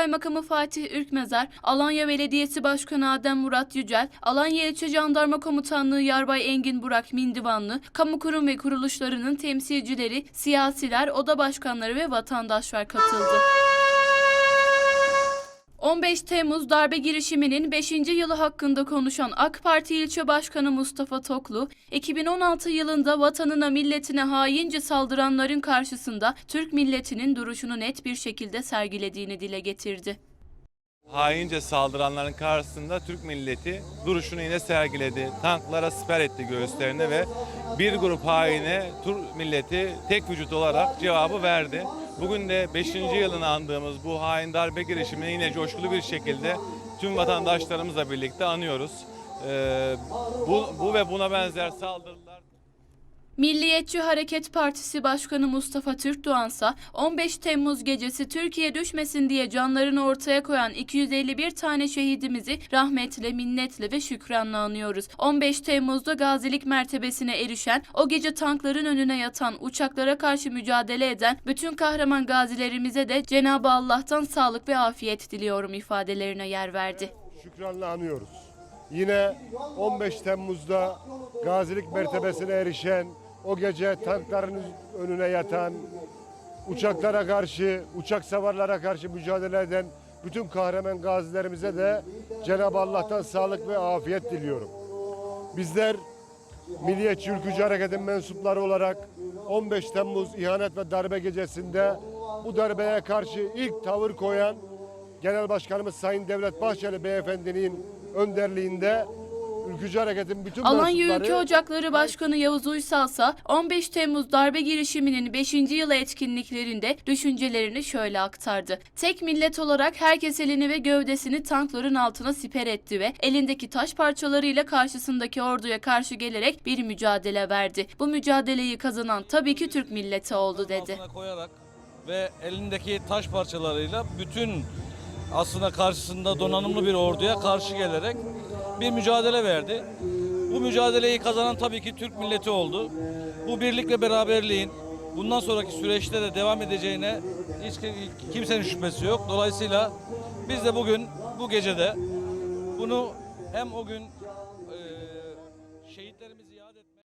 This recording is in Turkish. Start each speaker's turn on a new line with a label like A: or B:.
A: Kaymakamı Fatih Ürkmezar, Alanya Belediyesi Başkanı Adem Murat Yücel, Alanya İlçe Jandarma Komutanlığı Yarbay Engin Burak Mindivanlı, kamu kurum ve kuruluşlarının temsilcileri, siyasiler, oda başkanları ve vatandaşlar katıldı. 15 Temmuz darbe girişiminin 5. yılı hakkında konuşan AK Parti İlçe Başkanı Mustafa Toklu, 2016 yılında vatanına milletine haince saldıranların karşısında Türk milletinin duruşunu net bir şekilde sergilediğini dile getirdi.
B: Haince saldıranların karşısında Türk milleti duruşunu yine sergiledi. Tanklara siper etti göğüslerine ve bir grup haine Türk milleti tek vücut olarak cevabı verdi. Bugün de 5. yılını andığımız bu hain darbe girişimini yine coşkulu bir şekilde tüm vatandaşlarımızla birlikte anıyoruz. Ee, bu, bu ve buna benzer saldırılar
A: Milliyetçi Hareket Partisi Başkanı Mustafa Türkdoğansa 15 Temmuz gecesi Türkiye düşmesin diye canlarını ortaya koyan 251 tane şehidimizi rahmetle, minnetle ve şükranla anıyoruz. 15 Temmuz'da gazilik mertebesine erişen, o gece tankların önüne yatan, uçaklara karşı mücadele eden bütün kahraman gazilerimize de Cenab-ı Allah'tan sağlık ve afiyet diliyorum ifadelerine yer verdi.
C: şükranla anıyoruz. Yine 15 Temmuz'da gazilik mertebesine erişen, o gece tankların önüne yatan, uçaklara karşı, uçak savarlara karşı mücadele eden bütün kahraman gazilerimize de Cenab-ı Allah'tan sağlık ve afiyet diliyorum. Bizler Milliyetçi Ülkücü Hareket'in mensupları olarak 15 Temmuz ihanet ve darbe gecesinde bu darbeye karşı ilk tavır koyan Genel Başkanımız Sayın Devlet Bahçeli Beyefendinin önderliğinde Ülkücü Hareket'in bütün
A: Alanya
C: mensupları
A: Ülke Ocakları Başkanı Yavuz Uysal ise 15 Temmuz darbe girişiminin 5. yılı etkinliklerinde düşüncelerini şöyle aktardı. Tek millet olarak herkes elini ve gövdesini tankların altına siper etti ve elindeki taş parçalarıyla karşısındaki orduya karşı gelerek bir mücadele verdi. Bu mücadeleyi kazanan tabii ki Türk milleti oldu dedi.
D: koyarak ve elindeki taş parçalarıyla bütün aslında karşısında donanımlı bir orduya karşı gelerek bir mücadele verdi. Bu mücadeleyi kazanan tabii ki Türk milleti oldu. Bu birlik ve beraberliğin bundan sonraki süreçte de devam edeceğine hiç kimsenin şüphesi yok. Dolayısıyla biz de bugün bu gecede bunu hem o gün e, şehitlerimizi yad etmek